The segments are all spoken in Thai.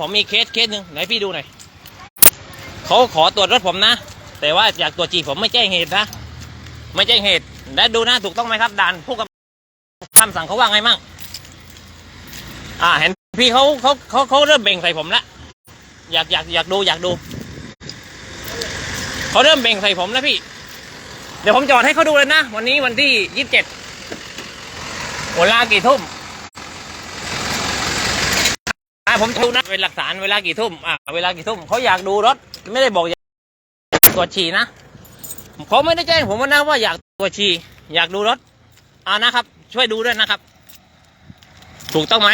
ผมมีเคสเคสหนึ่งไหนพี่ดูหน่อยเขาขอตรวจรถผมนะ แต่ว่าอยากตรวจจีผมไม่แจ้งเหตุนะ ไม่แจ้งเหตุ และดูนะถูกต้องไหมครับด่านผู้กำคำสั่งเขาว่าไงมั่งอ่าเห็นพี่เขาเขาเขาเขาเริ่มเบ่งใส่ผมละอยากอยากอยากดูอยากดูเขาเริ่มเบ่งใส่ผมแล้วพี่ เดี๋ยวผมจอดให้เขาดูเลยนะ วันนี้วันที่ยี่สิบเจ็ดเวลากี่ทุ่ม อ่า ผมดูนะเป็นหลักฐานเวลากี่ทุ่มอ่าเวลากี่ทุ่มเขาอยากดูรถไม่ได้บอกอยากตรวจฉี่นะเขาไม่ได้แจ้งผมว่านะว่าอยากตรวจฉี่อยากดูรถอ่านะครับ ช่วยดูด้วยนะครับ ถูกต้องไหม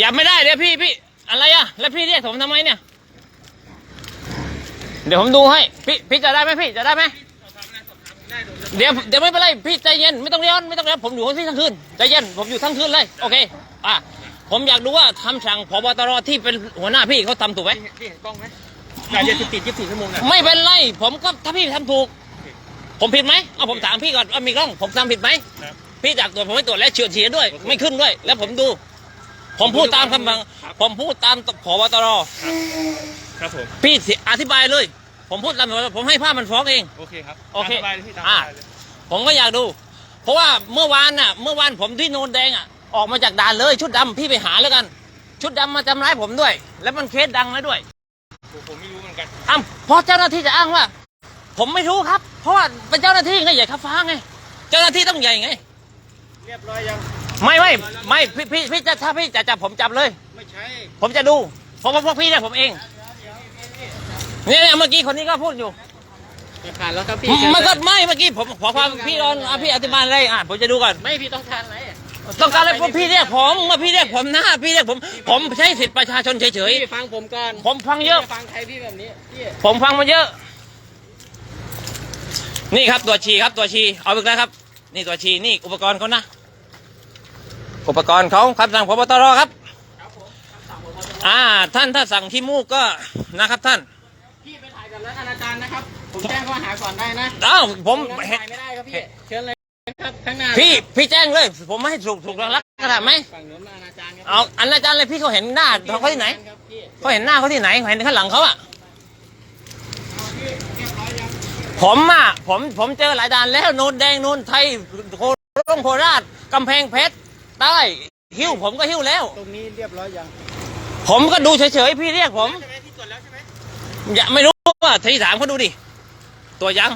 อย่าไม่ได้เดี๋ยวพี่พี่อะไรอะ แล้วพี่เรียกผมทำไมเนี่ย เดี๋ยวผมดูให้ พี่พี่จะได้ไหมพี่จะได้ไหมเดี๋ยวเดี๋ยวไม่เป็นไรพี่ใจเย็นไม่ต้องเรียนไม่ต้องเรียนผมอยู่ที่ทั้งคืนใจเย็นผมอยู่ทั้งคืนเลยโอเค อะผมอยากดูว่าคำสั่งพบตรที่เป็นหัวหน้าพี่เขาทำถูกไหมพี่เห็นกล้องไหมจ่ายเย็นติดยี่สิบสี่ชั่วโมงนะไม่เป็นไร ผมก็ถ้าพี่ทำถูก ผมผิดไหมเอาผมถามพี่ก่อนว่ามีกล้องผมทำผิดไหมพี่จากตรวจผมไม่ตรวจและเฉียดเฉียดด้วย ไม่ขึ้นด้วย แล้วผมดู ผมพูดตามคำสั่งผมพูดตามพบตรครับผม พี่อธิบายเลย ผมพูดตามผมให้ภาพมันฟ้องเอง โอเคครับโอเคตามสบายลยพี่ตามสอ่าบายเลย ผมก็อยากดู เพราะว่าเมื่อวานน่ะ เมื่อวานผมที่โนนแดงอะ ออกมาจากด่านเลยชุดดำพี่ไปหาแล้วกัน ชุดดำมาทำร้ายผมด้วย แล้วมันเคสดังแล้วด้วยผมผมไม่รู้เหมือนกัน อ้าวเพราะเจ้าหน้าที่จะอ้างว่า ผมไม่รู้ครับ เพราะว่าเป็นเจ้าหน้าที่ไงใหญ่ข้าฟ้าไง เจ้าหน้าที่ต้องใหญ่ไง เรียบร้อยยัง ไม่ไม่ไม่พี่พี่พี่จะถ้าพี่จะจับผมจับเลย ไม่ใช่ผมจะดูเพราะว่าพวกพี่เนี่ยผมเองเนี่ยเนี่ยเมื่อกี้คนนี้ก็พูดอยู่ผ่านแล้วครับพี่มันก็ไม่เมื่อกี้ผมขอความพี่รอนอะพี่อธิบายอะไรอะผมจะดูก่อน ไม่พี่ต้องทานอะไร ต้องการอะไรพวกพี่เรียกผมเมื่อพี่เรียกผมนะพี่เรียกผม ผมใช้สิทธิประชาชนเฉยพี่ฟังผมก่อนๆผมฟังเยอะพี่ฟังใครพี่แบบนี้พี่ผมฟังมาเยอะ นี่ครับตัวชีครับตัวชี เอาอีกแล้วครับ นี่ตัวชีนี่อุปกรณ์เขานะ อุปกรณ์เขาคำสั่งพบตรครับ อ่า ท่านถ้าสั่งที่มูกก็นะครับท่าน พี่ไปถ่ายกับนักอนาจารย์นะครับ ผมแจ้งข้อหาก่อนได้นะอ้าวผมตรงนั้นเห็นถ่ายไม่ได้ครับพี่เชิญเลย ครับข้างหน้าพี่พี่แจ้งเลย ผมไม่ให้ถูกถูกลักษณะไหมฝั่งนู้นมาอนาจารย์ครับเอาอันอาจารย์เลยพี่เขาเห็นหน้าเขาที่ไหนครับพี่เขาเห็นหน้าเขาที่ไหนเห็นข้างหลังเขาอะผมอะผมผมเจอหลายด่านแล้วโนนแดงโนนไทยโคราชโคราชกำแพงเพชรใต้หิ้วผมก็หิ้วแล้ว ตรงนี้เรียบร้อยยังผมก็ดูเฉยๆพี่เรียกผมใช่ไหมพี่ตรวจแล้วใช่ไหมอย่าไม่รู้ว่าทีถามเขาดูดิตัวยัง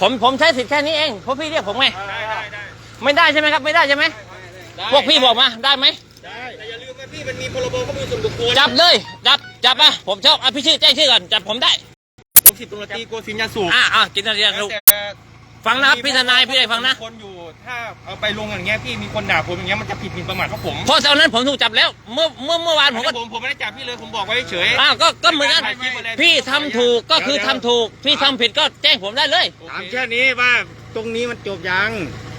ผมผมใช้สิทธิ์แค่นี้เองเพราะพี่เรียกผมไงได้ได้ได้ไม่ได้ใช่ไหมครับ ไม่ได้ใช่ไหมพวกพี่บอกมาได้ไหมได้แต่อย่าลืมนะพี่มันมีพรบข้อมูลส่วนบุคคลจับเลยจับจับอะผมชอบอะพี่ชื่อแจ้งชื่อก่อนจับผมได้ผมสิบตำรวจตรีโกศินทร์ยาสูบอะอะกินอะไรกันลูกแต่ ฟังนะครับพี่ทนายพี่ได้ฟังนะ คนอยู่ถ้าเอาไปลงอย่างเงี้ยพี่มีคนด่าผมอย่างเงี้ยมันจะผิดหมิ่นประมาทพวกผมเพราะตอนนั้นผมถูกจับแล้ว เมื่อเมื่อเมื่อวานผมก็ผมผมไม่ได้จับพี่เลยผมบอกไว้เฉยอ้าวก็ก็เหมือนกันถ่ายคลิปไว้เลยพี่ทำถูกก็คือทำถูก พี่ทำผิดก็แจ้งผมได้เลย ถามแค่นี้ว่าตรงนี้มันจบยัง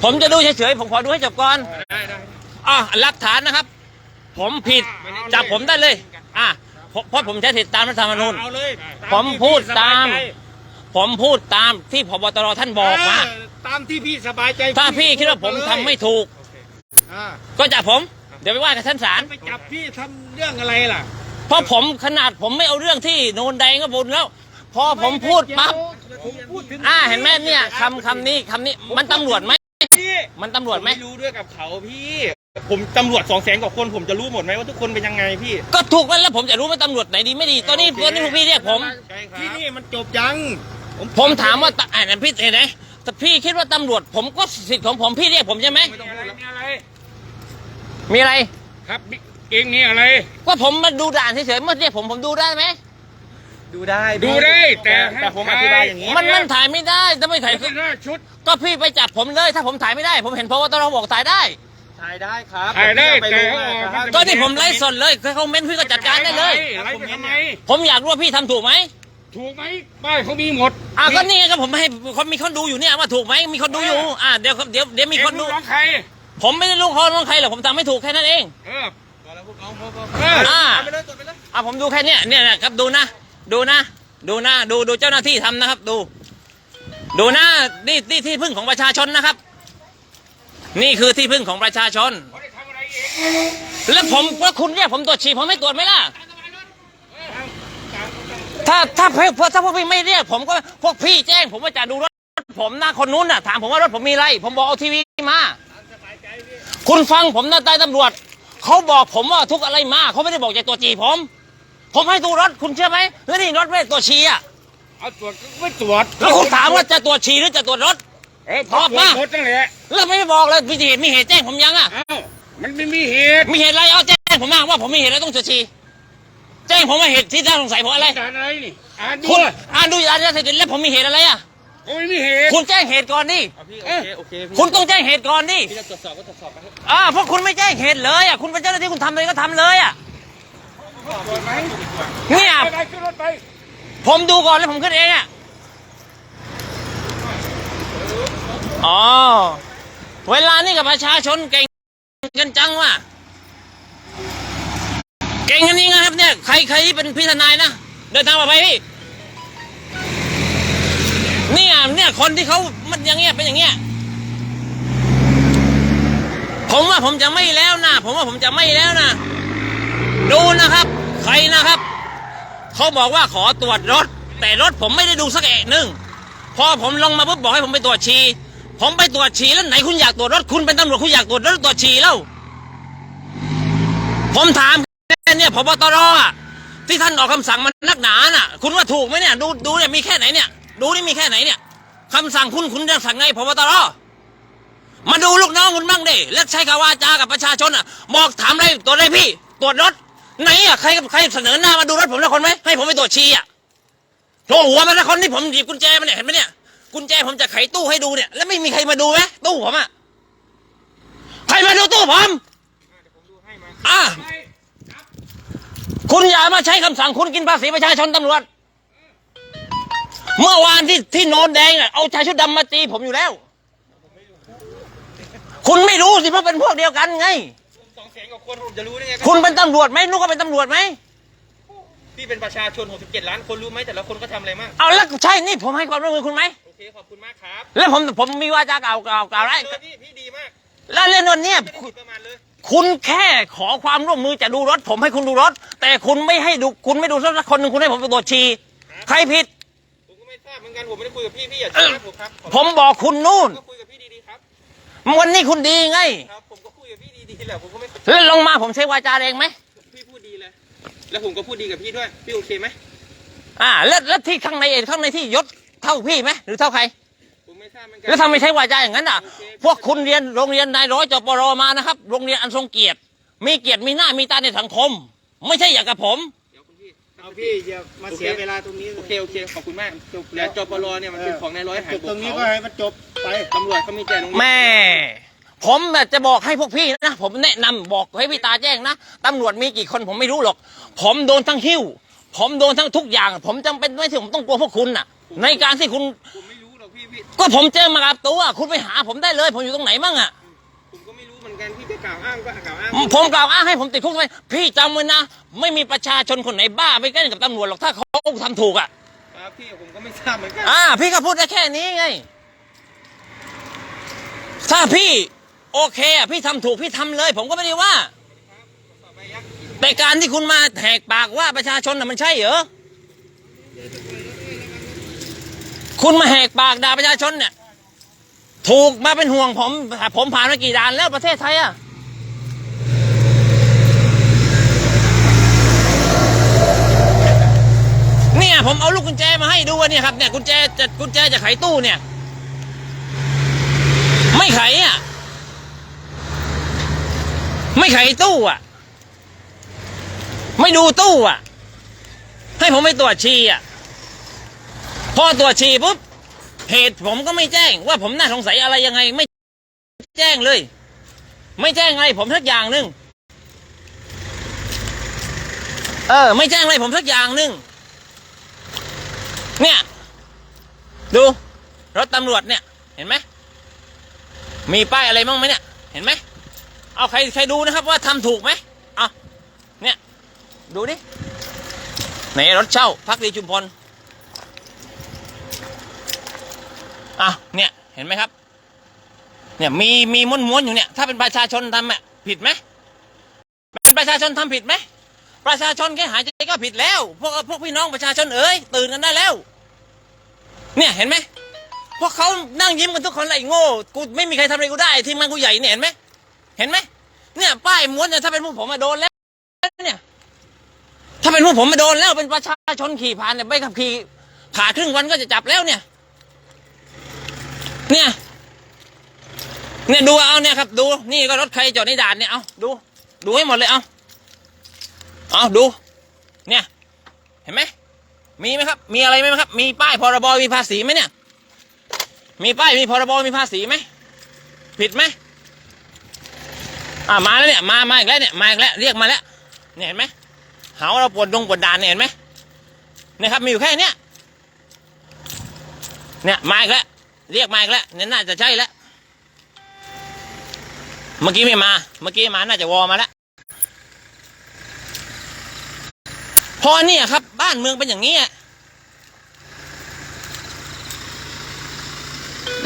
ผมจะดูเฉยๆผมขอดูให้จบก่อนได้ได้ อะหลักฐานนะครับ ผมผิดจับผมได้เลย อะเพราะเพราะผมใช้สิทธิตามรัฐธรรมนูญ เอาเลยผมพูดตามสบยใจ ผมพูดตามที่พบตรท่านบอกมาเออตามที่พี่สบายใจถ้าพี่คิดว่าผมทำไม่ถูกอ่าก็จับผม เดี๋ยวไปว่ากับท่านศาลไปจับพี่ทำเรื่องอะไรล่ะเพราะผมขนาดผมไม่เอาเรื่องที่โนนแดงก็บุญแล้ว พอผมพูดปั๊บผมพูดถึงอ่าเห็นไหมเนี่ยคำคำนี้คำนี้มันตำรวจไหมพี่มันตำรวจไหมผไม่รู้ด้วยกับเขาพี่ ผมตำรวจสองแสนกว่าคนผมจะรู้หมดไหมว่าทุกคนเป็นยังไงพี่ก็ถูกแล้วแล้วผมจะรู้ว่าตำรวจไหนดีไม่ดี ตอนนี้ตอนนี้พวกพี่เรียกผมที่นี่มันจบยัง ผมถามว่าตอ่านพี่เห็นไหมแต่พี่คิดว่าตำรวจ ผมก็สิทธิ์ของผมพี่เรียกผมใช่ไหมไม่ต้องพูดแล้วมีอะไรมีอะไร ครับเองมีอะไร ก็ผมมาดูด่านเฉยๆเมื่อเรียกผมผมดูได้ไหมดูได้ดูได้ แต่แต่ผมอธิบายอย่างนี้มันมันถ่ายไม่ได้ถ้าไม่ถ่ายก็หน้าชุด ก็พี่ไปจับผมเลย ถ้าผมถ่ายไม่ได้ ผมเห็นพบตรบอกถ่ายได้ถ่ายได้ครับถ่ายได้ผมจะเอาไปลงแต่นะครับก็ที่ผมไลฟ์สดเลยเขาเม้นพี่ก็จัดการได้เลยอะไรไปทำไมผมอยากรู้ว่าพี่ทำถูกไหม ถูกไหมป้ายเขามีหมดอะก็นี่ไงก็ผมให้คนมีคนดูอยู่เนี่ยว่าถูกไหมมีคนดูอยู่ อะเดี๋ยวเดี๋ยวเดี๋ยวมีคนดูเอ็งรู้ร้องใคร ผมไม่ได้รู้ข้อร้องใครหรอกผมทำไม่ถูกแค่นั้นเองเออพอแล้วพวกน้องพอพอเอออ่าไปเลยจบไปเลยอะผมดูแค่เนี้ยเนี่ยนะครับดูนะดูนะ ดูนะดูดูเจ้าหน้าที่ทำนะครับ ดู ดูนะนี่นี่ที่พึ่งของประชาชนนะครับ นี่คือที่พึ่งของประชาชนเขาได้ทำอะไรแล้วผมแล้วคุณเนี่ยผมตรวจฉี่ผมไม่ตรวจไหมล่ะ ถ้าถ้าเพื่อถ้าพวกพี่ไม่เรียกผมก็พวกพี่แจ้ง ผมว่าจะดูรถผมนะคนนู้นน่ะถามผมว่ารถผมมีอะไร ผมบอกเอาทีวีมา คุณฟังผมนะใต้ตำรวจเขาบอกผมว่าทุกอะไรมาเขาไม่ได้บอกจะตัวจจีผม ผมให้ดูรถคุณเชื่อไหมแล้วนี่รถไม่ได้ตัวจฉี่อะเอาตรวจก็ไม่ตรวจแล้วคุณถามว่าจะตรวจฉี่หรือจะตรวจรถเออตอบมาหมดตั้งแหละแล้วไม่บอกเลยมีเหตุมีเหตุแจ้งผมยังอะเอ้ามันไม่มีเหตุมีเหตุอะไรเอาแจ้งผมมาว่าผมมีเหตุอะไรต้องตรวจฉี่แจ้งผมมาเหตุที่น่าสงสัยผมอะไรการอะไรนี่ อ่านดูคุณอ่านดูอ่านยาเสพติดแล้วผมมีเหตุอะไรอะก็ไม่มีเหตุคุณแจ้งเหตุก่อนดิ เอาพี่โอเคโอเคพี่คุณต้องแจ้งเหตุก่อนดิ พี่จะตรวจสอบก็ตรวจสอบไปเถอะอ่าเพราะคุณไม่แจ้งเหตุเลยอะ คุณเป็นเจ้าหน้าที่คุณทำเลยก็ทำเลยอะ ตรวจไหมเนี่ยไปไปขึ้นรถไป ผมดูก่อนแล้วผมขึ้นเองอะ อ๋อ เวลานี่กับประชาชนเก่งกันจังว่ะเก่งกันนี่ไงครับเนี่ยใครใครที่เป็นพี่ทนายนะเดินทางปลอดภัยพี่เนี่ยเนี่ยคนที่เขามันอย่างเงี้ยเป็นอย่างเงี้ยผมว่าผมจะไม่แล้วนะผมว่าผมจะไม่แล้วนะดูนะครับ ใครนะครับเขาบอกว่าขอตรวจรถ แต่รถผมไม่ได้ดูสักเอะหนึ่งพอผมลงมาปุ๊บบอกให้ผมไปตรวจฉี่ผมไปตรวจฉี่แล้วไหนคุณอยากตรวจรถคุณเป็นตำรวจคุณอยากตรวจรถตรวจฉี่แล้วผมถาม เนี่ยพบตรอะที่ท่านออกคำสั่งมันนักหนาน่ะ คุณว่าถูกไหมเนี่ย ดูดูเนี่ยมีแค่ไหนเนี่ย ดูนี่มีแค่ไหนเนี่ยคำสั่งคุณคุณจะสั่งไงพบตรมาดูลูกน้องคุณบ้างดิแล้วใช้คำวาจากับประชาชนอะบอกถามอะไรตรวจอะไรพี่ ตรวจรถไหนอะใครใครเสนอหน้ามาดูรถผมละคนไหมให้ผมไปตรวจชีอะโผล่หัวมาละคนที่ผมหยิบกุญแจมาเนี่ยเห็นไหมเนี่ยกุญแจผมจะไขตู้ให้ดูเนี่ย แล้วไม่มีใครมาดูไหมตู้ผมอะใครมาดูตู้ผมอะ คุณอย่ามาใช้คำสั่งคุณกินภาษีประชาชนตำรวจ เมื่อวานที่ที่โนนแดงอะเอาชายชุดดำมาตีผมอยู่แล้ว คุณไม่รู้สิเพราะเป็นพวกเดียวกันไงสองแสนกว่าคนผมจะรู้ได้ไงรับคุณเป็นตำรวจไหมนุกก็เป็นตำรวจไหมพี่เป็นประชาชน 67 ล้านคนรู้ไหมแต่ละคนก็ทำอะไรมากเอาแล้วใช่นี่ผมให้ความร่วมมือคุณไหมโอเคขอบคุณมากครับแล้วผมผมมีวาจากล่าวกล่าวกล่าวได้เลยพี่พี่ดีมากแล้วเรื่องวันเนี้ย ไม่ได้ผิดประมาณเลย คุณแค่ขอความร่วมมือจะดูรถ ผมให้คุณดูรถ แต่คุณไม่ให้ดูคุณไม่ดูรถสักคนหนึ่งคุณให้ผมไปตรวจฉี่ใครผิด ผมก็ไม่ทราบเหมือนกันผมไม่ได้คุยกับพี่พี่อย่าชี้หน้าผมครับขอบผคุณมบอกคุณนู่นก็คุยกับพี่ดีๆครับวันนี้คุณดีไงครับผมก็คุยกับพี่ดีๆแหละผมก็ไม่แล้วลงมาผมใช้วาจาเองไหมพี่พูดดีเลยแล้วผมก็พูดดีกับพี่ด้วยพี่โอเคไหมอ่าแล้วแล้วที่ข้างในเองข้างในที่ยศเท่าพี่ไหมหรือเท่าใคร แล้วทำไมใช้วาจาอย่างนั้นอะ พวกคุณเรียนโรงเรียนนายร้อยจปรมานะครับ โรงเรียนอันทรงเกียรติ มีเกียรติมีหน้ามีตาในสังคม ไม่ใช่อย่างกับผมเดี๋ยวคุณพี่เอาพี่อย่ามาเสียเวลาตรงนี้ลยโอเคโอเคขอบคุณมากจบแล้วจปรเนี่ยมันเป็นของนายร้อยหายจบบตรกงนี้เขาก็ให้มันจบไปตำรวจเขามีแต่ตรงนี้แม่ ผมแบบจะบอกให้พวกพี่นะผมแนะนำบอกให้พี่ตาแจ้งนะตำรวจมีกี่คนผมไม่รู้หรอก ผมโดนทั้งหิ้ว ผมโดนทั้งทุกอย่าง ผมจำเป็นไม่ที่ผมต้องกลัวพวกคุณน่ะ ในการที่คุณผมไม่รู้หรอ กพี่พี่ก็ผมเจอมากับตัวคุณไปหาผมได้เลย ผมอยู่ตรงไหนมั่งอะผมก็ไม่รู้เหมือนกันพี่ไปกล่าวอ้างก็กล่าวอ้างผมกล่าวอ้างให้ผมติดคุกไหมพี่จำไว้นะ ไม่มีประชาชนคนไหนบ้าไปเล่นกับตำรวจหรอกถ้าเขาทำถูกอะครับพี่ผมก็ไม่ทราบเหมือนกันอ่าพี่ก็พูดได้แค่นี้ไง ถ้าพี่โอเคอะพี่ทำถูกพี่ทำเลย ผมก็ไม่ได้ว่าต่อไปยักษ์แต่การที่คุณมาแหกปากว่าประชาชนน่ะมันใช่เหรอ คุณมาแหกปากด่าประชาชนเนี่ย ถูกมาเป็นห่วงผม ผมผ่านมากี่ด่านแล้วประเทศไทยอะเนี่ยผมเอาลูกกุญแจมาให้ดูว่าเนี่ยครับเนี่ยกุญแจจะกุญแจจะไขตู้เนี่ย ไม่ไขอะไม่ไขตู้อะ ไม่ดูตู้อะ ให้ผมไปตรวจฉี่อะ พอตรวจฉี่ปุ๊บเหตุผมก็ไม่แจ้ง ว่าผมน่าสงสัยอะไรยังไง ไม่แจ้งเลย ไม่แจ้งอะไรผมสักอย่างหนึ่งเออ ไม่แจ้งอะไรผมสักอย่างหนึ่งเนี่ย ดูรถตำรวจเนี่ยเห็นไหมมีป้ายอะไรบ้างไหมเนี่ยเห็นไหมเอาใครใครดูนะครับ ว่าทำถูกไหมเอาเนี่ย ดูดิไหนรถเช่าพักดีชุมพล อะเนี่ยเห็นไหมครับ เนี่ยมีมีม้วนม้วนๆอยู่เนี่ย ถ้าเป็นประชาชนทำอะผิดไหมประชาชนทำผิดไหมประชาชนแค่หายใจก็ผิดแล้ว พวกพวกพี่น้องประชาชนเอ๋ยตื่นกันได้แล้ว เนี่ยเห็นไหมพวกเขานั่งยิ้มกันทุกคนเลยไอ้โง่กูไม่มีใครทำอะไรกูได้ทีมงานกูใหญ่เนี่ยเห็นไหมเห็นไหมเนี่ยป้ายม้วนเนี่ยถ้าเป็นพวกผมมาโดนแล้วเนี่ย ถ้าเป็นพวกผมมาโดนแล้วเป็นประชาชนขี่ผ่านเนี่ยไม่ขับขี่ผ่าครึ่งวันก็จะจับแล้วเนี่ย เนี่ย เนี่ยดูเอาเนี่ยครับ ดูนี่ก็รถใครจอดในด่านเนี่ยเอาดู ดูให้หมดเลยเอาเอาดู เนี่ย เห็นไหมมีไหมครับ มีอะไรไหมครับ มีป้ายพรบมีภาษีไหมเนี่ย มีป้ายมีพรบมีภาษีไหมผิดไหมอ่ามาแล้วเนี่ยมามาอีกแล้วเนี่ยมาอีกแล้วเรียกมาแล้วเนี่ยเห็นไหมหาว่าเราปวดดงปวดด่านเนี่ยเห็นไหมเนี่ยครับมีอยู่แค่เนี้ยเนี่ยมาอีกแล้ว เรียกมาอีกแล้วเนี่ยน่าจะใช่แล้ว เมื่อกี้ไม่มา เมื่อกี้มาน่าจะวอมาแล้ว พอเนี่ยครับ บ้านเมืองเป็นอย่างนี้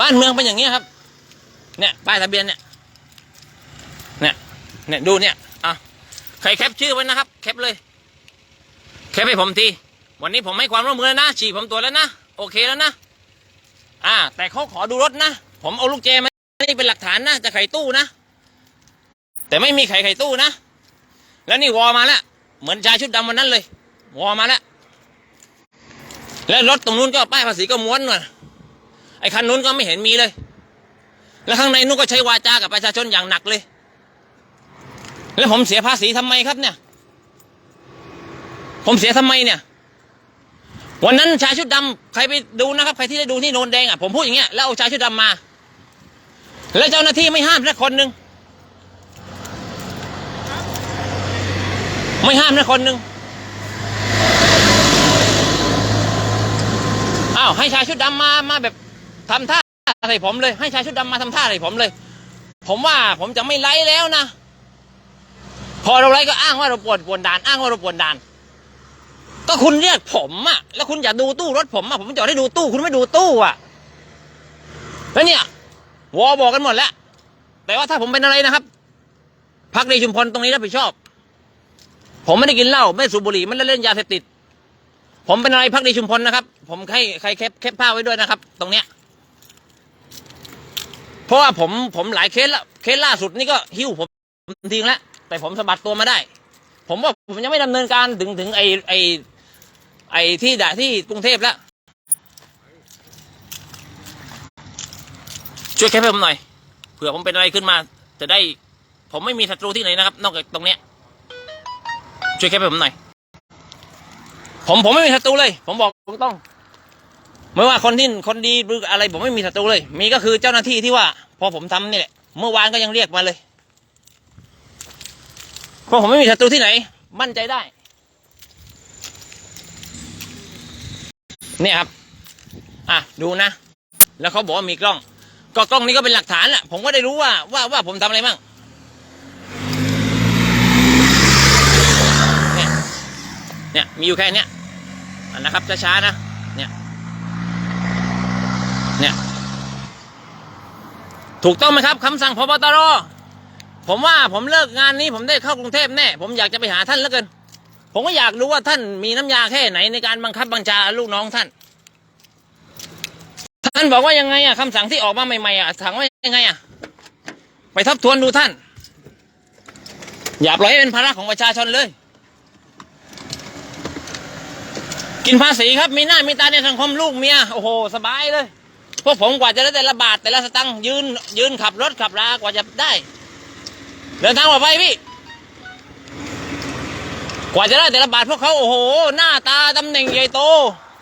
บ้านเมืองเป็นอย่างนี้ครับ เนี่ยป้ายทะเบียนเนี่ย เนี่ย เนี่ยดูเนี่ยอะใครแคปชื่อไว้นะครับ แคปเลย แคปให้ผมที วันนี้ผมให้ความร่วมมือแล้วนะฉีดผมตรวแล้วนะ โอเคแล้วนะ อ่า แต่เขาขอดูรถนะ ผมเอาลูกแจมานี่เป็นหลักฐานนะ จะไขตู้นะ แต่ไม่มีไข่ไข่ตู้นะ แล้วนี่วอมาแล้ว เหมือนชายชุดดำวันนั้นเลย วอมาแล้ว แล้วรถตรงนู้นก็ป้ายภาษีก็ม้วนมาไอ้คันนู้นก็ไม่เห็นมีเลย แล้วข้างในนู้นก็ใช้วาจากับประชาชนอย่างหนักเลย แล้วผมเสียภาษีทำไมครับเนี่ย ผมเสียทำไมเนี่ย วันนั้นชายชุดดำใครไปดูนะครับ ใครที่ได้ดูที่โนนแดงอะผมพูดอย่างเงี้ยแล้วเอาชายชุดดำมา แล้วเจ้าหน้าที่ไม่ห้ามสักคนหนึ่งไม่ห้ามนะคนหนึ่งอ้าวให้ชายชุดดำมามาแบบทำท่าใส่ผมเลย ให้ชายชุดดำมาทำท่าใส่ผมเลย ผมว่าผมจะไม่ไล่แล้วนะ พอเราไล่ก็อ้างว่าเราปวดปวดด่าน อ้างว่าเราปวดด่าน ก็คุณเรียกผมอะแล้วคุณอยากดูตู้รถผมอะผมจะให้ดูตู้ คุณไม่ดูตู้อะแล้วเนี่ยวอบอกกันหมดแล้ว แต่ว่าถ้าผมเป็นอะไรนะครับพักดีชุมพลตรงนี้รับผิดชอบ ผมไม่ได้กินเหล้าไม่สูบบุหรี่ไม่ได้เล่นยาเสพติด ผมเป็นอะไรพักดีชุมพลนะครับ ผมให้ใครแคปแคปภาพไว้ด้วยนะครับ ตรงเนี้ยเพราะว่าผมผมหลายเคสแล้วเคสล่าสุดนี่ก็หิ้วผมทิ้งแล้วแต่ผมสะบัดตัวมาได้ ผมว่าผมยังไม่ดำเนินการถึงถึงไอไอ ไอที่ด่าที่กรุงเทพแล้วช่วยแคปให้ผมหน่อยเผื่อผมเป็นอะไรขึ้นมา จะได้ ผมไม่มีศัตรูที่ไหนนะครับ นอกจากตรงเนี้ยช่วยแคปให้ผมหน่อย ผมผมไม่มีศัตรูเลย ผมบอกตรงๆไม่ว่าคนที่คนดีหรืออะไร ผมไม่มีศัตรูเลย มีก็คือเจ้าหน้าที่ที่ว่า พอผมทำนี่แหละเมื่อวานก็ยังเรียกมาเลยเพราะผมไม่มีศัตรูที่ไหน มั่นใจได้ เนี่ยครับ อะดูนะ แล้วเขาบอกว่ามีกล้อง ก็กล้องนี้ก็เป็นหลักฐานแหละผมก็ได้รู้ว่าว่าว่าผมทำอะไรบ้างเนี่ยเนี่ยมีอยู่แค่เนี้ยอะนะครับช้าๆนะเนี่ยเนี่ยถูกต้องไหมครับคำสั่งพบตรผมว่าผมเลิกงานนี้ผมได้เข้ากรุงเทพแน่ ผมอยากจะไปหาท่านแล้วกิน ผมก็อยากรู้ว่าท่านมีน้ำยาแค่ไหนในการบังคับบัญชาลูกน้องท่าน ท่านบอกว่ายังไงอะคำสั่งที่ออกมาใหม่ๆอะสั่งว่ายังไงอะไปทบทวนดูท่าน อย่าปล่อยให้เป็นภาระของประชาชนเลย กินภาษีครับมีหน้ามีตาในสังคมลูกเมียโอ้โหสบายเลย พวกผมกว่าจะได้แต่ละบาทแต่ละสตังค์ยืนยืนขับรถขับรากว่าจะได้ เดินทางปลอดภัยพี่ กว่าจะได้แต่ละบาทพวกเขาโอ้โห หน้าตาตำแหน่งใหญ่โต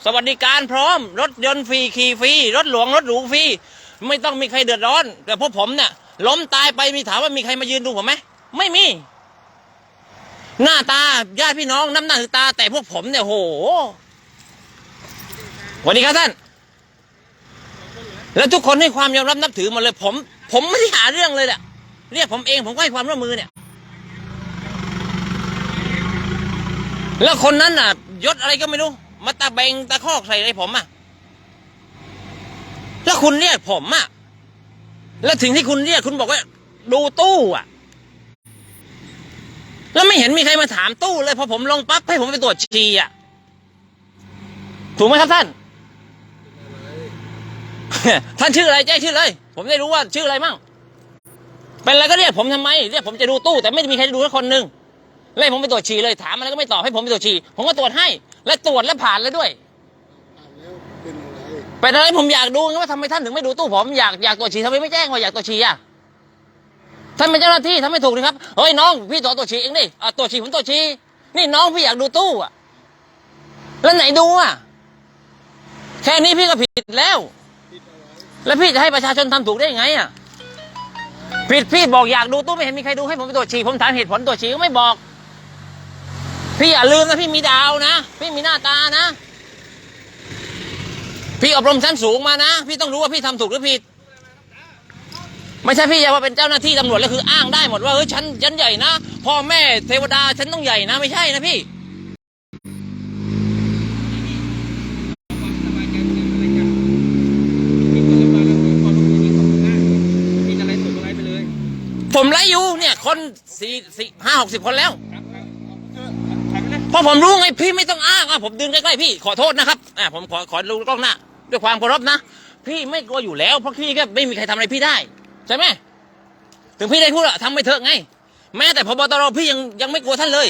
สวัสดิการพร้อม รถยนต์ฟรีขี่ฟรีรถหลวงรถหรูฟรีไม่ต้องมีใครเดือดร้อน แต่พวกผมเนี่ยล้มตายไปมีถามว่ามีใครมายืนดูผมไหมไม่มี หน้าตาญาติพี่น้องน้ำหน้าตา แต่พวกผมเนี่ยโหสวัสดีครับท่าน แล้วทุกคนให้ความยอมรับนับถือมดเลยผม ผมไม่ได้หาเรื่องเลยแหละเรียกผมเองผมก็ให้ความร่วมมือเนี่ย แล้วคนนั้นน่ะ ยศอะไรก็ไม่รู้ มาตะแบงตะคอกใส่อะไรผมอะ แล้วคุณเรียกผมอะ แล้วถึงที่คุณเรียกคุณบอกว่า ดูตู้อะ แล้วไม่เห็นมีใครมาถามตู้เลยพอผมลงปั๊บให้ผมไปตรวจฉี่อะ ถูกไหมครับท่าน ท่านชื่ออะไรแจ้งชื่อเลย ผมได้รู้ว่าชื่ออะไรมั่งเป็นอะไรก็เรียกผมทำไม เรียกผมจะดูตู้แต่ไม่มีใครดูสักคนหนึ่ง เลยผมไปตรวจฉี่เลยถามอะไรก็ไม่ตอบให้ผมไปตรวจฉี่ผมก็ตรวจให้ และตรวจและผ่านแล้วด้วยเป็นอะไรผมอยากดูไงว่าทำไมท่านถึงไม่ดูตู้ผมอยากอยากตรวจฉี่ทำไมไม่แจ้งว่าอยากตรวจฉี่อะท่านเป็นเจ้าหน้าที่ทำไม่ถูกนะครับเฮ้ยน้องพี่ตรวจตรวจฉี่เองดิอะตรวจฉี่ผมตรวจฉี่นี่น้องพี่อยากดูตู้อะแล้วไหนดูอะแค่นี้พี่ก็ผิดแล้วแล้วพี่จะให้ประชาชนทำถูกได้ยังไงอะผิดพี่บอกอยากดูตู้ไม่เห็นมีใครดูให้ผมไปตรวจฉี่ผมถามเหตุผลตรวจฉี่ก็ไม่บอก พี่อย่าลืมนะพี่มีดาวนะ พี่มีหน้าตานะ พี่อบรมชั้นสูงมานะ พี่ต้องรู้ว่าพี่ทำถูกหรือผิด ไม่ใช่พี่จะว่าเป็นเจ้าหน้าที่ตำรวจแล้วคืออ้างได้หมดว่าเฮ้ยฉันฉันใหญ่นะพ่อแม่เทวดาฉันต้องใหญ่นะไม่ใช่นะพี่ผมไล่อยู่เนี่ย คนสี่สี่ห้าหกสิบคนแล้ว เพราะผมรู้ไงพี่ไม่ต้องอ้างอะผมดึงใกล้ๆพี่ขอโทษนะครับอ่าผมขอขอดูกล้องหน้าด้วยความเคารพนะพี่ไม่กลัวอยู่แล้วเพราะพี่ก็ไม่มีใครทำอะไรพี่ได้ ใช่ไหมถึงพี่ได้พูดอะทำไปเถอะไง แม้แต่พบตรพี่ยังยังไม่กลัวท่านเลย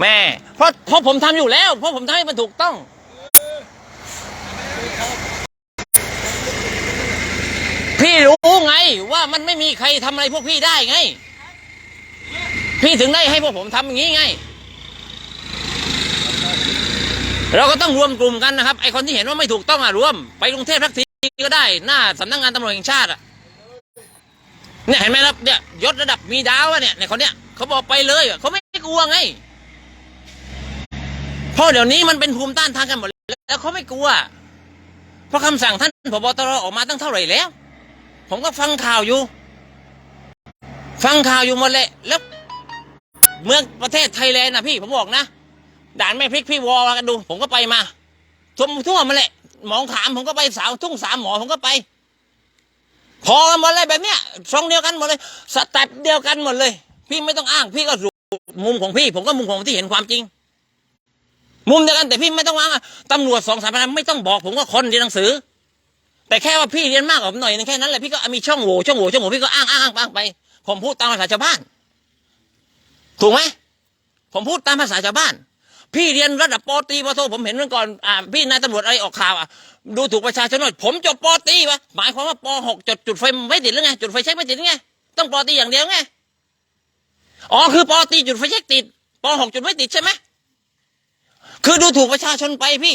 แม่ เพราะเพราะผมทำอยู่แล้ว เพราะผมทำให้มันถูกต้องพี่รู้ไงว่ามันไม่มีใครทำอะไรพวกพี่ได้ไง พี่ถึงได้ให้พวกผมทำอย่างนี้ไง เราก็ต้องรวมกลุ่มกันนะครับ ไอคนที่เห็นว่าไม่ถูกต้องอะรวม ไปกรุงเทพทักทีก็ได้ หน้าสำนักงานตำรวจแห่งชาติอะเนี่ยเห็นไหมครับเนี่ยยศระดับมีดาวอะเนี่ยในคนเนี้ยเขาบอกไปเลยเขาไม่กลัวไงเพราะเดี๋ยวนี้มันเป็นภูมิต้านทานกันหมดแล้วเขาไม่กลัว เพราะคำสั่งท่านผบตรออกมาตั้งเท่าไหร่แล้ว ผมก็ฟังข่าวอยู่ ฟังข่าวอยู่หมดเลยแล้ว เมืองประเทศไทยแลนด์นะพี่ผมบอกนะ ด่านแม่พริกพี่วอกันดู ผมก็ไปมาทั่วทั่วมาแหละหมองขามผมก็ไปสาวทุ่งสามหมอผมก็ไป พอกันหมดเลยแบบเนี้ยทรงเดียวกันหมดเลยสเต็ปเดียวกันหมดเลย พี่ไม่ต้องอ้างพี่ก็รู้มุมของพี่ ผมก็มุมของที่เห็นความจริง มุมเดียวกันแต่พี่ไม่ต้องอ้างตำรวจสองสามพันไม่ต้องบอก ผมว่าคนเรียนหนังสือ แต่แค่ว่าพี่เรียนมากกว่าผมหน่อยนึงแค่นั้นแหละพี่ก็มีช่องโหว่ช่องโหว่ช่องโหว่พี่ก็อ้างอ้างอ้างอ้างไป ผมพูดตามภาษาชาวบ้าน ถูกไหมผมพูดตามภาษาชาวบ้าน พี่เรียนระดับปอตรีปอโทผมเห็นเมื่อก่อนอ่าพี่นายตำรวจอะไรออกข่าวอะดูถูกประชาชนหน่อยผมจบปอตีวะหมายความว่าปหกจดจุดไฟไม่ติดหรือไงจุดไฟเช็คไม่ติดหรือไงต้องปอตีอย่างเดียวไงอ๋อคือปอตีจุดไฟเช็คติดปหกจุดไม่ติดใช่ไหมคือดูถูกประชาชนไปพี่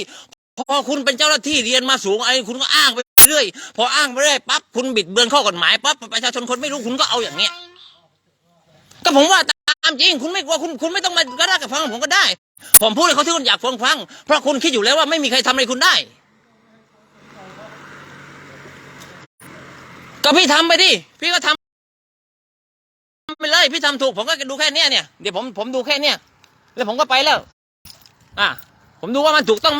พอคุณเป็นเจ้าหน้าที่เรียนมาสูงไอ้คุณก็อ้างไปเรื่อย พออ้างไปเรื่อยปั๊บคุณบิดเบือนข้อกฎหมายปั๊บประชาชนคนไม่รู้คุณก็เอาอย่างเนี้ย ก็ผมว่าตามจริง คุณไม่กลัวคุณคุณไม่ต้องมาก็ได้กับฟังผมก็ได้ ผมพูดให้เขาที่คุณอยากฟังฟัง เพราะคุณคิดอยู่แล้วว่าไม่มีใครทำอะไรคุณได้ ก็พี่ทำไปดิพี่ก็ทำไปเลย พี่ทำถูก ผมก็ดูแค่เนี้ยเนี่ยเดี๋ยวผมผมดูแค่เนี้ยแล้วผมก็ไปแล้ว อะผมดูว่ามันถูกต้อง